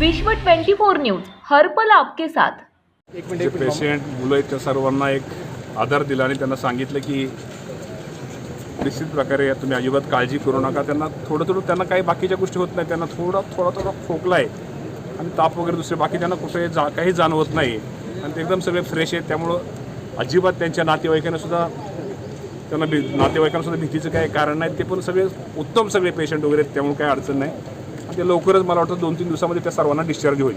विश्व 24 न्यूज हर्पल आपके साथ. जे पेशंट मुलं आहेत त्या सर्वांना एक आधार दिला आणि त्यांना सांगितलं की निश्चित प्रकारे तुम्ही अजिबात काळजी करू नका. त्यांना थोडं थोडं त्यांना काही बाकीच्या गोष्टी होत नाही. त्यांना थोडा थोडा थोडा खोकला आहे आणि ताप वगैरे दुसरे बाकी त्यांना कुठे जा काही जाणवत नाही. आणि ते एकदम सगळे फ्रेश आहेत. त्यामुळं अजिबात त्यांच्या नातेवाईकांना सुद्धा त्यांना भी नातेवाईकांना सुद्धा भीतीचं काही कारण नाही. ते पण सगळे उत्तम सगळे पेशंट वगैरे आहेत. त्यामुळे काही अडचण नाही. ते लवकरच मला वाटतं दोन तीन दिवसामध्ये त्या सर्वांना डिस्चार्ज होईल.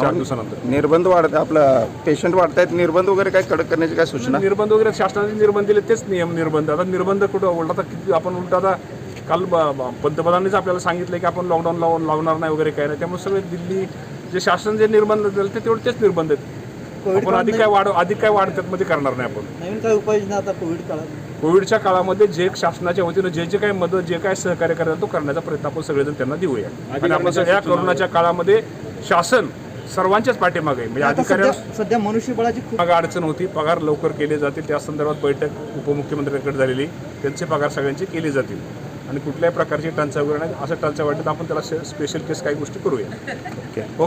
चार दिवसानंतर. निर्बंध वाढत आपलं पेशंट वाढतायत. निर्बंध वगैरे काय कडक करण्याची काय सूचना? निर्बंध वगैरे शासनाने निर्बंध दिले तेच नियम निर्बंध. आता निर्बंध कुठं उलट आता किती आपण उलट आता काल ब- ब- पंतप्रधानांनीच आपल्याला सांगितलं की आपण लॉकडाऊन लावून लावणार नाही वगैरे काय नाही. त्यामुळे सगळे दिल्ली जे शासन जे निर्बंध दिले ते तेवढे तेच निर्बंध आहेत. आपण अधिक काय वाढ अधिक काय वाढ त्यामध्ये करणार नाही आपण. नवीन काय उपाययोजना आता कोविड काळात? कोविडच्या काळामध्ये जे शासनाच्या वतीनं जे जे काही मदत जे काय सहकार्य करायचं तो करण्याचा प्रयत्न आपण सगळेजण त्यांना देऊया. आणि आपण सगळ्या कोरोनाच्या काळामध्ये शासन सर्वांच्याच पाठीमागे. म्हणजे आता अधिकाऱ्यांना सध्या मनुष्यबळाची खूप अडचण होती. पगार लवकर केले जातील त्या संदर्भात बैठक उपमुख्यमंत्र्यांकडे झालेली. त्यांचे पगार सगळ्यांचे केले जातील. आणि कुठल्याही प्रकारची टंचाई वगैरे नाही. असं टंचाई वाटत आपण त्याला स्पेशल केस काही गोष्टी करूया.